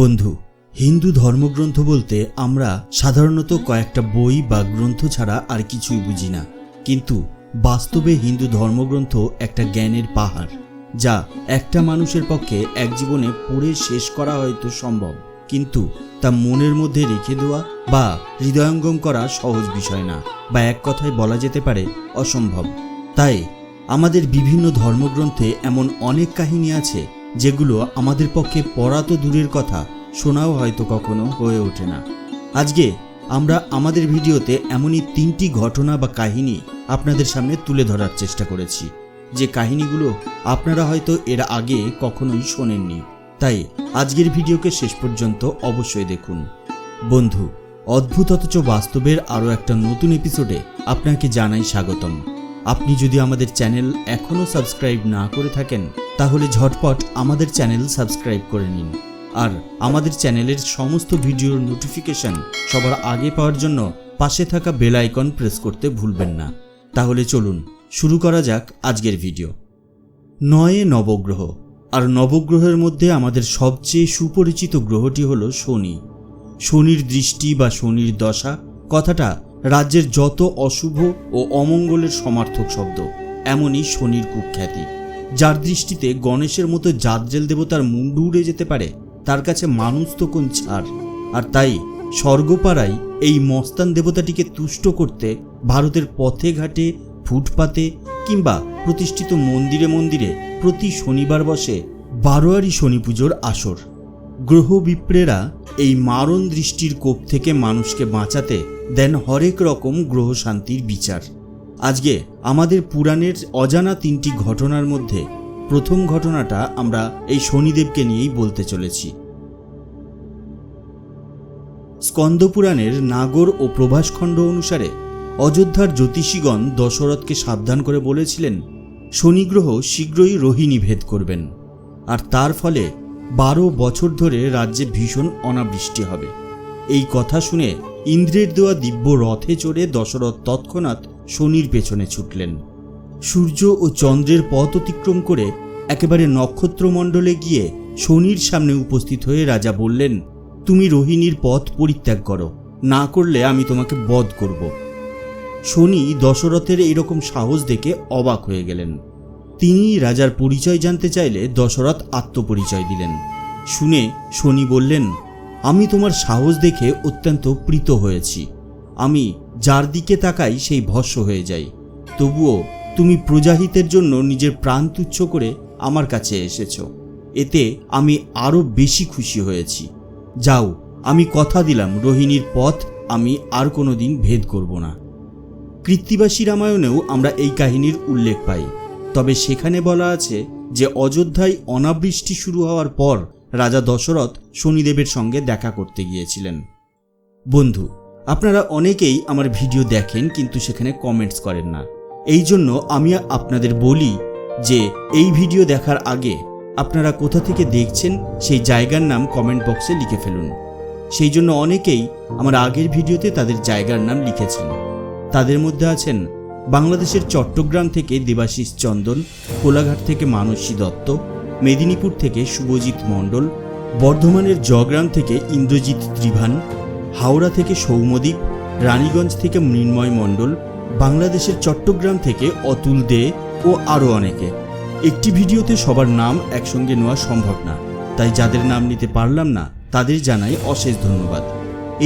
বন্ধু, হিন্দু ধর্মগ্রন্থ বলতে আমরা সাধারণত কয়েকটা বই বা গ্রন্থ ছাড়া আর কিছুই বুঝি না। কিন্তু বাস্তবে হিন্দু ধর্মগ্রন্থ একটা জ্ঞানের পাহাড়, যা একটা মানুষের পক্ষে এক জীবনে পড়ে শেষ করা হয়তো সম্ভব। কিন্তু তা মনের মধ্যে রেখে দেওয়া বা হৃদয়ঙ্গম করা সহজ বিষয় না, বা এক কথায় বলা যেতে পারে অসম্ভব। তাই আমাদের বিভিন্ন ধর্মগ্রন্থে এমন অনেক কাহিনী আছে যেগুলো আমাদের পক্ষে পড়া তো দূরের কথা, শোনাও হয়তো কখনো হয়ে ওঠে না। আজকে আমরা আমাদের ভিডিওতে এমনই তিনটি ঘটনা বা কাহিনী আপনাদের সামনে তুলে ধরার চেষ্টা করেছি। যে কাহিনীগুলো আপনারা হয়তো এর আগে কখনোই শোনেননি। তাই আজকের ভিডিওকে শেষ পর্যন্ত অবশ্যই দেখুন। বন্ধু, অদ্ভুত অথচ বাস্তবের আরও একটা নতুন এপিসোডে আপনাকে জানাই স্বাগতম। আপনি যদি আমাদের চ্যানেল এখনও সাবস্ক্রাইব না করে থাকেন, তাহলে ঝটপট আমাদের চ্যানেল সাবস্ক্রাইব করে নিন। আর আমাদের চ্যানেলের সমস্ত ভিডিওর নোটিফিকেশন সবার আগে পাওয়ার জন্য পাশে থাকা বেল আইকন প্রেস করতে ভুলবেন না। তাহলে চলুন, শুরু করা যাক আজকের ভিডিও। নয়ে নবগ্রহ। আর নবগ্রহের মধ্যে আমাদের সবচেয়ে সুপরিচিত গ্রহটি হল শনি। শনির দৃষ্টি বা শনির দশা কথাটা রাজ্যের যত অশুভ ও অমঙ্গলের সমার্থক শব্দ, এমনই শনির কুখ্যাতি। যার দৃষ্টিতে গণেশের মতো জাতজেল দেবতার মুন্ডু উড়ে যেতে পারে, তার কাছে মানুষ তো কোন ছাড়। আর তাই স্বর্গপাড়ায় এই মস্তান দেবতাটিকে তুষ্ট করতে ভারতের পথে ঘাটে, ফুটপাতে কিংবা প্রতিষ্ঠিত মন্দিরে মন্দিরে প্রতি শনিবার বসে বারোয়ারি শনি পুজোর আসর। গ্রহ বিপ্রেরা এই মারণ দৃষ্টির কোপ থেকে মানুষকে বাঁচাতে দেন হরেক রকম গ্রহ শান্তির বিচার। আজকে আমাদের পুরাণের অজানা তিনটি ঘটনার মধ্যে প্রথম ঘটনাটা আমরা এই শনিদেবকে নিয়েই বলতে চলেছি। স্কন্দপুরাণের নাগর ও প্রভাসখণ্ড অনুসারে অযোধ্যার জ্যোতিষীগণ দশরথকে সাবধান করে বলেছিলেন, শনিগ্রহ শীঘ্রই রোহিণী ভেদ করবেন। আর তার ফলে বারো বছর ধরে রাজ্যে ভীষণ অনাবৃষ্টি হবে। এই কথা শুনে ইন্দ্রের দেওয়া দিব্য রথে চড়ে দশরথ তৎক্ষণাৎ শনির পেছনে ছুটলেন। সূর্য ও চন্দ্রের পথ অতিক্রম করে একেবারে নক্ষত্রমণ্ডলে গিয়ে শনির সামনে উপস্থিত হয়ে রাজা বললেন, তুমি রোহিণীর পথ পরিত্যাগ করো। না করলে আমি তোমাকে বধ করব। শনি দশরথের এইরকম সাহস দেখে অবাক হয়ে গেলেন। তিনি রাজার পরিচয় জানতে চাইলে দশরথ আত্মপরিচয় দিলেন। শুনে শনি বললেন, আমি তোমার সাহস দেখে অত্যন্ত প্রীত হয়েছি। আমি যার দিকে তাকাই সেই ভস্য হয়ে যাই। তবুও তুমি প্রজাহিতের জন্য নিজের প্রাণ তুচ্ছ করে আমার কাছে এসেছ। এতে আমি আরও বেশি খুশি হয়েছি। যাও, আমি কথা দিলাম, রোহিণীর পথ আমি আর কোনো দিন ভেদ করব না। কৃত্তিবাসী রামায়ণেও আমরা এই কাহিনীর উল্লেখ পাই। তবে সেখানে বলা আছে যে অযোধ্যায় অনাবৃষ্টি শুরু হওয়ার পর রাজা দশরথ শনিদেবের সঙ্গে দেখা করতে গিয়েছিলেন। বন্ধু, আপনারা অনেকেই আমার ভিডিও দেখেন কিন্তু সেখানে কমেন্টস করেন না। এই জন্য আমি আপনাদের বলি যে, এই ভিডিও দেখার আগে আপনারা কোথা থেকে দেখছেন সেই জায়গার নাম কমেন্ট বক্সে লিখে ফেলুন। সেই জন্য অনেকেই আমার আগের ভিডিওতে তাদের জায়গার নাম লিখেছেন। তাদের মধ্যে আছেন বাংলাদেশের চট্টগ্রাম থেকে দেবাশিস চন্দন, কোলাঘাট থেকে মানসী দত্ত, মেদিনীপুর থেকে শুভজিৎ মণ্ডল, বর্ধমানের জগ্রাম থেকে ইন্দ্রজিৎ ত্রিভান, হাওড়া থেকে সৌমদ্বীপ রানীগঞ্জ থেকে মৃন্ময় মণ্ডল, বাংলাদেশের চট্টগ্রাম থেকে অতুল দে ও আরও অনেকে। একটি ভিডিওতে সবার নাম একসঙ্গে নেওয়া সম্ভব না, তাই যাদের নাম নিতে পারলাম না, তাদের জানাই অশেষ ধন্যবাদ।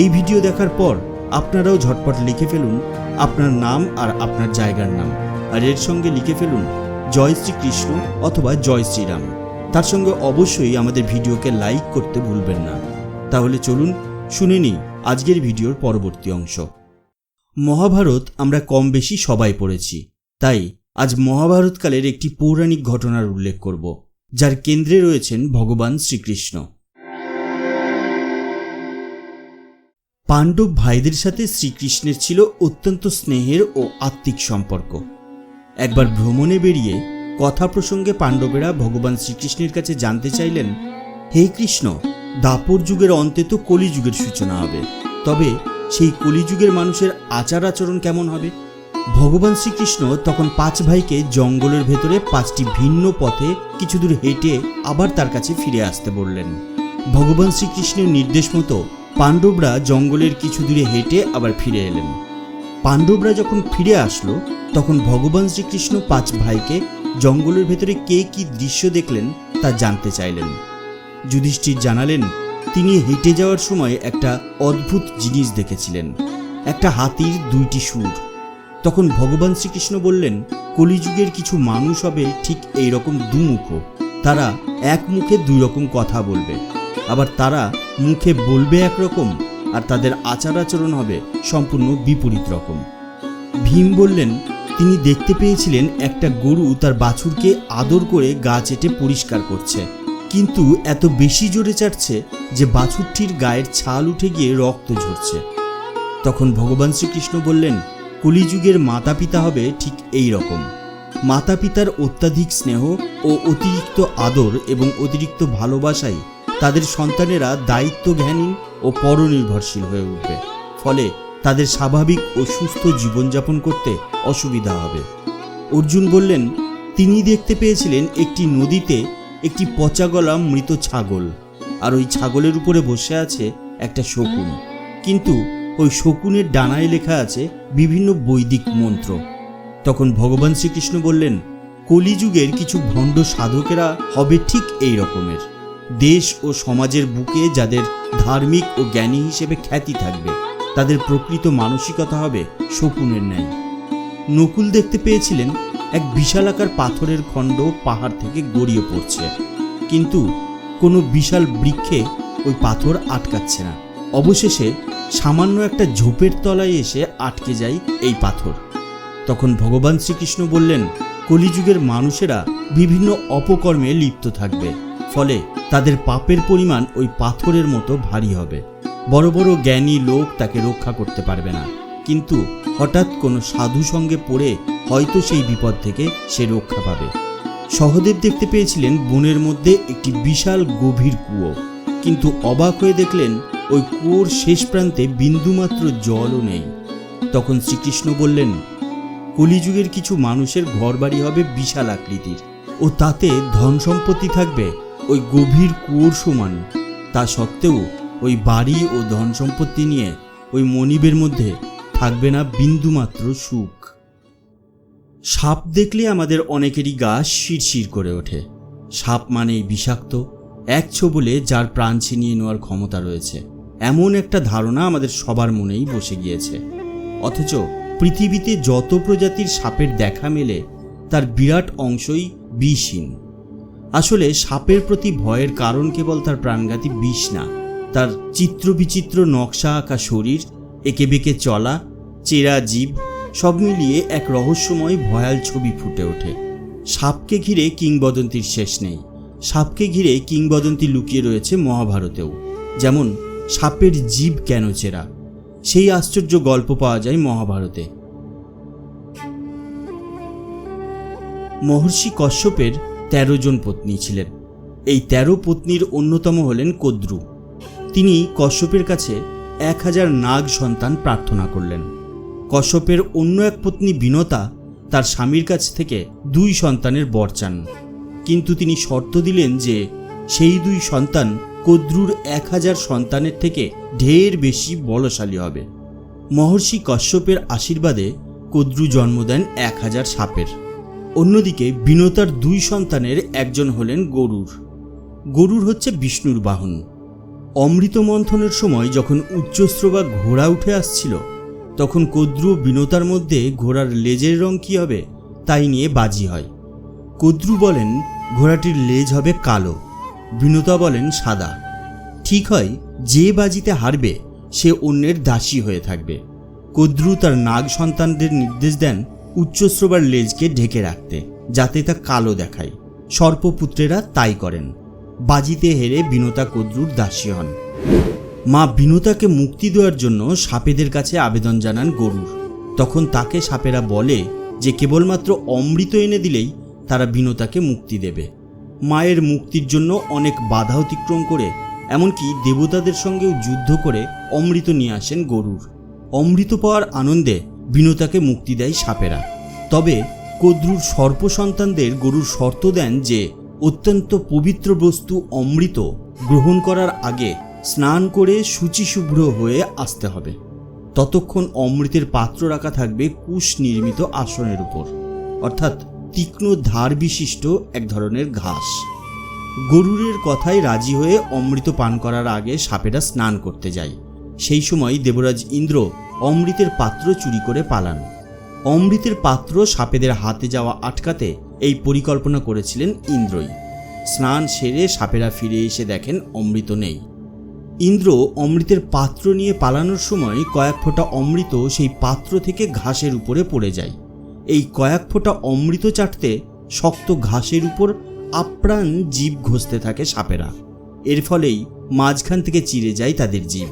এই ভিডিও দেখার পর আপনারাও ঝটপট লিখে ফেলুন আপনার নাম আর আপনার জায়গার নাম। আর এর সঙ্গে লিখে ফেলুন, জয় শ্রীকৃষ্ণ অথবা জয় শ্রীরাম তার সঙ্গে অবশ্যই আমাদের ভিডিওকে লাইক করতে ভুলবেন না। তাহলে চলুন শুনে নিই আজকের ভিডিওর পরবর্তী অংশ। মহাভারত আমরা কম বেশি সবাই পড়েছি। তাই আজ মহাভারতকালের একটি পৌরাণিক ঘটনার উল্লেখ করব, যার কেন্দ্রে রয়েছেন ভগবান শ্রীকৃষ্ণ। পাণ্ডব ভাইদের সাথে শ্রীকৃষ্ণের ছিল অত্যন্ত স্নেহের ও আত্মিক সম্পর্ক। একবার ভ্রমণে বেরিয়ে কথা প্রসঙ্গে পাণ্ডবেরা ভগবান শ্রীকৃষ্ণের কাছে জানতে চাইলেন, হে কৃষ্ণ, দাপর যুগের অন্তে তো কলিযুগের সূচনা হবে। তবে সেই কলিযুগের মানুষের আচার আচরণ কেমন হবে? ভগবান শ্রীকৃষ্ণ তখন পাঁচ ভাইকে জঙ্গলের ভেতরে পাঁচটি ভিন্ন পথে কিছু দূর হেঁটে আবার তার কাছে ফিরে আসতে বললেন। ভগবান শ্রীকৃষ্ণের নির্দেশ মতো পাণ্ডবরা জঙ্গলের কিছু দূরে হেঁটে আবার ফিরে এলেন। পাণ্ডবরা যখন ফিরে আসলো, তখন ভগবান শ্রীকৃষ্ণ পাঁচ ভাইকে জঙ্গলের ভেতরে কে কি দৃশ্য দেখলেন তা জানতে চাইলেন। যুধিষ্ঠির জানালেন, তিনি হেঁটে যাওয়ার সময় একটা অদ্ভুত জিনিস দেখেছিলেন, একটা হাতির দুইটি সুর। তখন ভগবান শ্রীকৃষ্ণ বললেন, কলিযুগের কিছু মানুষ হবে ঠিক এই রকম দুমুখ। তারা এক মুখে দুই রকম কথা বলবে। আবার তারা মুখে বলবে একরকম আর তাদের আচার আচরণ হবে সম্পূর্ণ বিপরীত রকম। ভীম বললেন, তিনি দেখতে পেয়েছিলেন একটা গরু তার বাছুরকে আদর করে গা চেটে পরিষ্কার করছে। কিন্তু এত বেশি জোরে চাটছে যে বাছুরটির গায়ের ছাল উঠে গিয়ে রক্ত ঝরছে। তখন ভগবান শ্রীকৃষ্ণ বললেন, কলিযুগের মাতা পিতা হবে ঠিক এই রকম। মাতা পিতার অত্যাধিক স্নেহ ও অতিরিক্ত আদর এবং অতিরিক্ত ভালোবাসাই তাদের সন্তানেরা দায়িত্ব জ্ঞানী ও পরনির্ভরশীল হয়ে উঠবে। ফলে তাদের স্বাভাবিক ও সুস্থ জীবনযাপন করতে অসুবিধা হবে। অর্জুন বললেন, তিনি দেখতে পেয়েছিলেন একটি নদীতে একটি পচা গলা মৃত ছাগল। আর ওই ছাগলের উপরে বসে আছে একটা শকুন। কিন্তু ওই শকুনের ডানায় লেখা আছে বিভিন্ন বৈদিক মন্ত্র। তখন ভগবান শ্রীকৃষ্ণ বললেন, কলিযুগের কিছু ভণ্ড সাধকেরা হবে ঠিক এই রকমের। দেশ ও সমাজের বুকে যাদের ধার্মিক ও জ্ঞানী হিসেবে খ্যাতি থাকবে, তাদের প্রকৃত মানসিকতা হবে শকুনের ন্যায়। নকুল দেখতে পেয়েছিলেন এক বিশালাকার পাথরের খণ্ড পাহাড় থেকে গড়িয়ে পড়ছে। কিন্তু কোনো বিশাল বৃক্ষে ওই পাথর আটকাচ্ছে না। অবশেষে সামান্য একটা ঝোপের তলায় এসে আটকে যায় এই পাথর। তখন ভগবান শ্রীকৃষ্ণ বললেন, কলিযুগের মানুষেরা বিভিন্ন অপকর্মে লিপ্ত থাকবে। ফলে তাদের পাপের পরিমাণ ওই পাথরের মতো ভারী হবে। বড় বড় জ্ঞানী লোক তাকে রক্ষা করতে পারবে না। কিন্তু হঠাৎ কোনো সাধু সঙ্গে পড়ে হয়তো সেই বিপদ থেকে সে রক্ষা পাবে। সহদেব দেখতে পেয়েছিলেন বনের মধ্যে একটি বিশাল গভীর কুয়ো। কিন্তু অবাক হয়ে দেখলেন ওই কুয়োর শেষ প্রান্তে বিন্দুমাত্র জলও নেই। তখন শ্রীকৃষ্ণ বললেন, কলিযুগের কিছু মানুষের ঘরবাড়ি হবে বিশাল আকৃতির। ও তাতে ধন সম্পত্তি থাকবে। ওই গভীর কুয়োর সমান। তা সত্ত্বেও ওই বাড়ি ও ধন সম্পত্তি নিয়ে ওই মনিবের মধ্যে থাকবে না বিন্দুমাত্র সুখ। সাপ দেখলে আমাদের অনেকেরই গা শিরশির করে ওঠে। সাপ মানেই বিষাক্ত, এক বলে যার প্রাণ ছিনিয়ে নেওয়ার ক্ষমতা রয়েছে। এমন একটা ধারণা আমাদের সবার মনেই বসে গিয়েছে। অথচ পৃথিবীতে যত প্রজাতির সাপের দেখা মেলে, তার বিরাট অংশই বিষহীন। আসলে সাপের প্রতি ভয়ের কারণ কেবল তার প্রাণঘাতী বিষ না, তার চিত্রবিচিত্র নকশা আঁকা শরীর, একে বেঁকে চলা, চেরা জীব, সব মিলিয়ে এক রহস্যময় ভয়াল ছবি ফুটে ওঠে। সাপকে ঘিরে কিংবদন্তির শেষ নেই। সাপকে ঘিরে কিংবদন্তি লুকিয়ে রয়েছে মহাভারতেও। যেমন, সাপের জীব কেন চেরা? সেই আশ্চর্য গল্প পাওয়া যায় মহাভারতে। মহর্ষি কশ্যপের তেরো জন পত্নী ছিলেন। এই তেরো পত্নীর অন্যতম হলেন কদ্রু। তিনি কশ্যপের কাছে এক হাজার নাগ সন্তান প্রার্থনা করলেন। কশ্যপের অন্য এক পত্নী বিনতা তার স্বামীর কাছ থেকে দুই সন্তানের বর চান। কিন্তু তিনি শর্ত দিলেন যে সেই দুই সন্তান কদ্রুর এক হাজার সন্তানের থেকে ঢের বেশি বলশালী হবে। মহর্ষি কশ্যপের আশীর্বাদে কদ্রু জন্ম দেন এক হাজার সাপের। অন্যদিকে বিনতার দুই সন্তানের একজন হলেন গরুর। গরুর হচ্ছে বিষ্ণুর বাহন। অমৃত মন্থনের সময় যখন উচ্চস্রবা ঘোড়া উঠে আসছিল, তখন কদ্রু বিনতার মধ্যে ঘোড়ার লেজের রং কী হবে তাই নিয়ে বাজি হয়। কদ্রু বলেন, ঘোড়াটির লেজ হবে কালো। বিনতা বলেন, সাদা। ঠিক হয়, যে বাজিতে হারবে, সে অন্যের দাসী হয়ে থাকবে। কদ্রু তার নাগ সন্তানদের নির্দেশ দেন উচ্চস্রবার লেজকে ঢেকে রাখতে, যাতে তা কালো দেখায়। সর্পপুত্রেরা তাই করেন। বাজিতে হেরে বিনতা কদ্রুর দাসী হন। মা বিনতাকে মুক্তি দেওয়ার জন্য সাপেদের কাছে আবেদন জানান গরুর। তখন তাকে সাপেরা বলে যে কেবলমাত্র অমৃত এনে দিলেই তারা বিনতাকে মুক্তি দেবে। মায়ের মুক্তির জন্য অনেক বাধা অতিক্রম করে, এমনকি দেবতাদের সঙ্গেও যুদ্ধ করে অমৃত নিয়ে আসেন গরুর। অমৃত পাওয়ার আনন্দে বিনতাকে মুক্তি দেয় সাপেরা। তবে কদ্রুর সর্প সন্তানদের গরুর শর্ত দেন যে, অত্যন্ত পবিত্র বস্তু অমৃত গ্রহণ করার আগে স্নান করে শুচিশুভ্র হয়ে আসতে হবে। ততক্ষণ অমৃতের পাত্র রাখা থাকবে কুশ নির্মিত আসনের উপর। অর্থাৎ তীক্ষ্ণ ধার বিশিষ্ট এক ধরনের ঘাস। গরুরের কথায় রাজি হয়ে অমৃত পান করার আগে সাপেরা স্নান করতে যায়। সেই সময় দেবরাজ ইন্দ্র অমৃতের পাত্র চুরি করে পালান। অমৃতের পাত্র সাপেদের হাতে যাওয়া আটকাতে এই পরিকল্পনা করেছিলেন ইন্দ্রই। স্নান সেরে সাপেরা ফিরে এসে দেখেন অমৃত নেই। ইন্দ্র অমৃতের পাত্র নিয়ে পালানোর সময় কয়েক ফোঁটা অমৃত সেই পাত্র থেকে ঘাসের উপরে পড়ে যায়। এই কয়েক ফোঁটা অমৃত চাটতে শক্ত ঘাসের উপর আপ্রাণ জীব ঘষতে থাকে সাপেরা। এর ফলেই মাঝখান থেকে চিরে যায় তাদের জীব।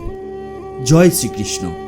জয় শ্রীকৃষ্ণ।